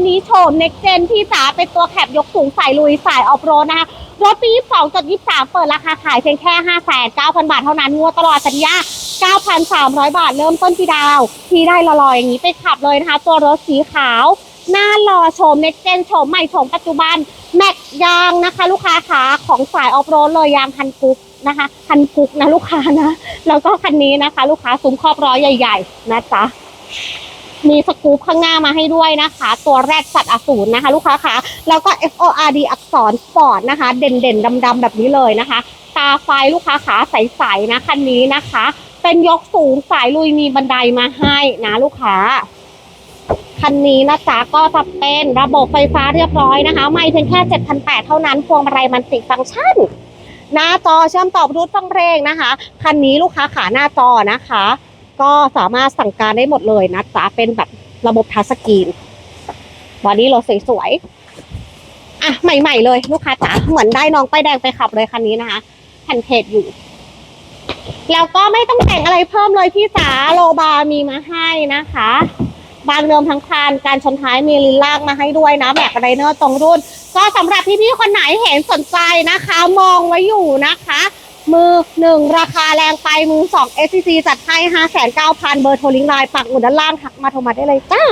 ันนี้โฉมเน็กเจนพี่จ๋าเป็นตัวแคปยกสูงสายลุยสายออฟโรดนะคะรถปี 22.23 เปิดราคาขายเพียงแค่ 59,000 บาทเท่านั้นงวดตลอดสัญญา 9,300 บาทเริ่มต้นที่ดาว ที่ได้ลอยๆอย่างนี้ไปขับเลยนะคะ ตัวรถสีขาว หน้าหล่อโฉมเน็กเจนโฉมใหม่โฉมปัจจุบัน แม็กยางนะคะ ลูกค้าขาของสายออฟโรดเลยยางพันกุกนะคะพันกุกนะลูกค้านะ แล้วก็คันนี้นะคะ ลูกค้าซุ้มครอบร้อยใหญ่ ๆ นะจ๊ะ มีสกู๊ปข้างหน้ามาให้ด้วยนะคะ ตัวแรกสัตว์อสูรนะคะ ลูกค้าคะแล้วก็ F O R D อักษรสปอร์ตนะคะ เด่นๆดำๆแบบนี้เลยนะคะ ตาไฟลูกค้าขาใสๆนะคันนี้นะคะ เป็นยกสูงสายลุยมีบันไดมาให้นะลูกค้าคันนี้นะจ๊ะก็จะเป็นระบบไฟฟ้าเรียบร้อยนะคะ ไม่เพียงแค่ 7,800 เท่านั้น พวงมาลัยมันติฟังก์ชัน หน้าจอเชื่อมต่อบลูทูธฟังเพลงนะคะ คันนี้ลูกค้าขาหน้าจอนะคะ ก็สามารถสั่งการได้หมดเลยนะจ๊ะเป็นแบบระบบทัชสกรีนบอดี้รถสวยๆอะใหม่ ๆ เลยลูกค้าจ๋าเหมือนได้น้องป้ายแดงไปขับเลยคันนี้นะคะแผ่นเพจอยู่ แล้วก็ไม่ต้องแต่งอะไรเพิ่มเลยพี่จ๋าโลบาร์มีมาให้นะคะบางเดิมทั้งคันการชนท้ายมีลินล่ากมาให้ด้วยนะแม็กไรเนอร์ตรงรุ่น ก็สำหรับพี่ๆคนไหนเห็นสนใจนะคะ มองไว้อยู่นะคะ มือหนึ่งราคาแรงไปมือสอง SCC จัดให้ห้าแสนเก้าพันเบอร์โทรลิงไลน์ปักหมุดด้านล่างทักมาโทรมาได้เลยจ้า